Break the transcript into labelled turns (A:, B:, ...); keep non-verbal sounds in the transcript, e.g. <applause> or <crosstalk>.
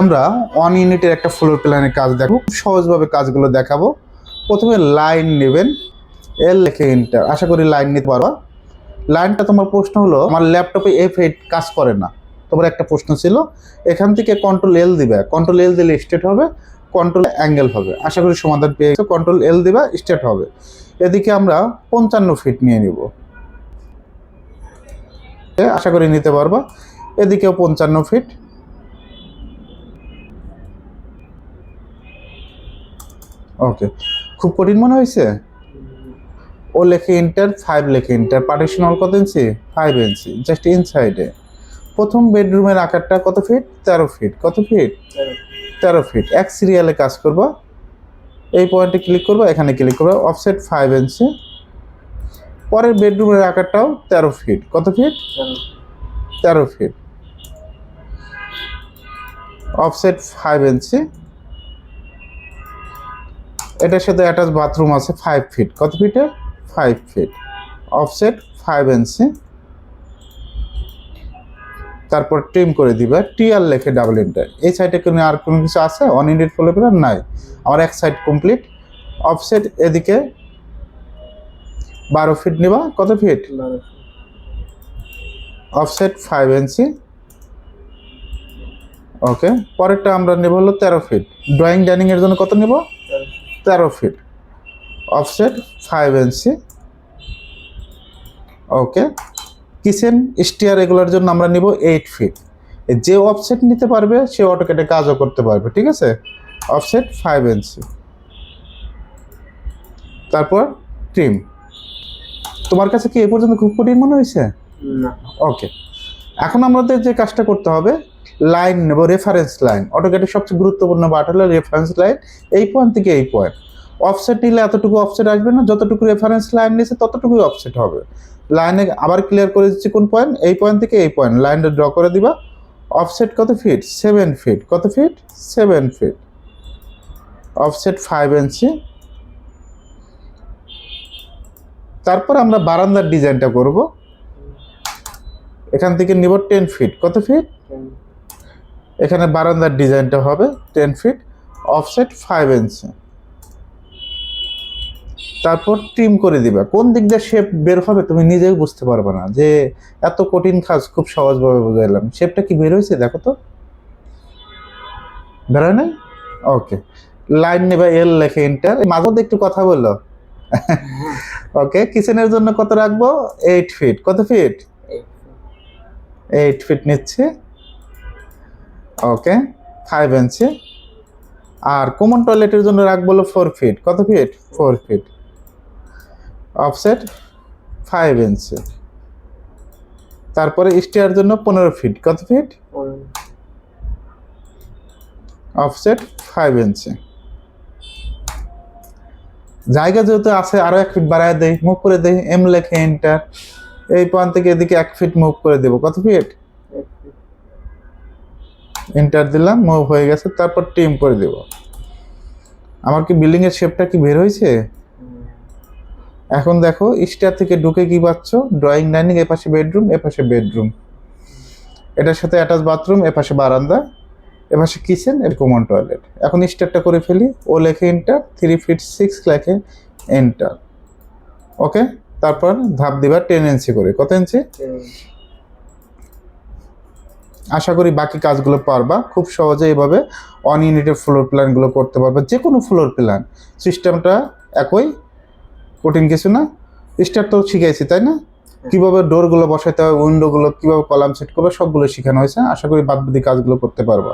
A: আমরা ওয়ান ইউনিটের একটা ফ্লোর প্ল্যানের কাজ দেখো খুব সহজভাবে কাজগুলো দেখাবো। প্রথমে লাইন নেবেন। এল লেখে ইন্টার আশা করি লাইন নিতে পারবা লাইনটা তোমার প্রশ্ন হলো, আমার ল্যাপটপে এফ এইট কাজ করে না। তোমার একটা প্রশ্ন ছিল, এখান থেকে কন্ট্রোল এল দিবে। কন্ট্রোল এল দিলে স্টেট হবে কন্ট্রোল অ্যাঙ্গেল হবে। আশা করি সমাধান পেয়ে গেছো। কন্ট্রোল এল দিবা স্টেট হবে। এদিকে আমরা পঞ্চান্ন ফিট নিয়ে নিব। আশা করি নিতে পারবা। এদিকেও পঞ্চান্ন ফিট ওকে খুব কঠিন মনে হয়েছে? ও লেখে ইন্টার ফাইভ লেখে ইন্টার পার্টিশন অল কত ইঞ্চি ফাইভ ইঞ্চি জাস্ট ইনসাইডে প্রথম বেডরুমের আকারটা কত ফিট তেরো ফিট কত ফিট তেরো ফিট এক সিরিয়ালে কাজ করব। এই পয়েন্টে ক্লিক করব, এখানে ক্লিক করবা। অফসেট ফাইভ ইঞ্চি পরের বেডরুমের আকারটাও তেরো ফিট কত ফিট তেরো ফিট অফসেট ফাইভ ইঞ্চি এটার সাথে অ্যাটাচ বাথরুম আছে ফাইভ ফিট কত ফিটের five feet offset five inch তারপর ট্রিম করে দিবে। টিআর লেখে ডাবল ইন্টার এই সাইডে কোনো আর কোনো কিছু আছে? অন ইন্ডিট ফলো প্ল্যান নাই। আমার এক সাইড কমপ্লিট অফসেট এদিকে বারো ফিট নিবা। কত feet offset five inch okay পরেরটা আমরা নেব হলো তেরো ফিট ড্রয়িং ডাইনিং এর জন্য কত নেব? তেরো feet offset five inch okay kitchen stair এগুলোর জন্য আমরা নিব এইট ফিট যে অফসেট নিতে পারবে সে অটোকেটে কাজও করতে পারবে ঠিক আছে? অফসেট ফাইভ ইঞ্চি তারপর ট্রিম তোমার কাছে কি এ পর্যন্ত খুব কঠিন মনে হয়েছে? ওকে এখন আমাদের যে কাজটা করতে হবে লাইন নেব রেফারেন্স লাইন অটোকেটের সবচেয়ে গুরুত্বপূর্ণ পার্ট হলো রেফারেন্স লাইন এই পয়েন্ট থেকে এই পয়েন্ট অফসেট নিলে এতটুকু অফসেট আসবে না, যতটুকু রেফারেন্স লাইন নিয়েছে ততটুকুই অফসেট হবে। লাইনে আবার ক্লিয়ার করে দিচ্ছি কোন পয়েন্ট এই পয়েন্ট থেকে এই পয়েন্ট লাইনটা ড্র করে দিবা। অফসেট কত ফিট সেভেন ফিট কত feet seven feet offset five inch তারপর আমরা বারান্দার ডিজাইনটা করব। এখান থেকে নিব টেন ফিট কত ফিট এখানে বারান্দার ডিজাইনটা হবে ten feet offset five inch তারপর ট্রিম করে দিবা। কোন দিক দিয়ে শেপ বের হবে তুমি নিজেও বুঝতে পারবে না। যে এত কঠিন কাজ খুব সহজভাবে বুঝাইলাম। শেপটা কি বের হয়েছে দেখো তো। বেরোয় নাই? ওকে লাইন নেবা এল লেখে ইন্টার মাঝে একটু কথা বলল। <laughs> ওকে কিচেনের জন্য কত রাখব? এইট ফিট কত ফিট এইট ফিট নিচ্ছে। ওকে ফাইভ ইঞ্চি আর কমন টয়লেটের জন্য রাখব হলো ফোর ফিট কত feet four feet offset five inch তারপরে স্টেয়ার জন্য পনেরো ফিট কত ফিট অফসেট ফাইভ ইঞ্চি জায়গা যেহেতু আছে, আরও এক ফিট বাড়ায় দেই মুভ করে দেই এম লেখে এন্টার এই পয়েন্ট থেকে এদিকে এক ফিট মুভ করে দেবো। কত ফিট এন্টার দিলাম মুভ হয়ে গেছে, তারপর টিম করে দেব। আমার কি বিল্ডিং এর শেপটা কি বের হয়েছে? এখন দেখো স্টার থেকে ঢুকে কি পাচ্ছ? ড্রয়িং ডাইনিং এ পাশে বেডরুম এ পাশে বেডরুম এটার সাথে অ্যাটাচ বাথরুম এ পাশে বারান্দা এ পাশে কিচেন এর কমন টয়লেট এখন স্টারটা করে ফেলি, ও লেখে এন্টার থ্রি ফিট সিক্স লেখে এন্টার ওকে তারপর ধাপ দিবা টেন ইঞ্চি করে। কত ইঞ্চি আশা করি বাকি কাজগুলো পারবা। খুব সহজে এভাবে অন ইউনিটের ফ্লোর প্ল্যানগুলো করতে পারবা যে কোনো ফ্লোর প্ল্যান সিস্টেমটা একই, কঠিন কিছু না। স্টার তো শিখাইছি, তাই না? কীভাবে ডোরগুলো বসাতে হবে উইন্ডোগুলো কীভাবে কলাম সেট করবে, সবগুলো শেখানো হয়েছে। আশা করি বাদবাদি কাজগুলো করতে পারবা।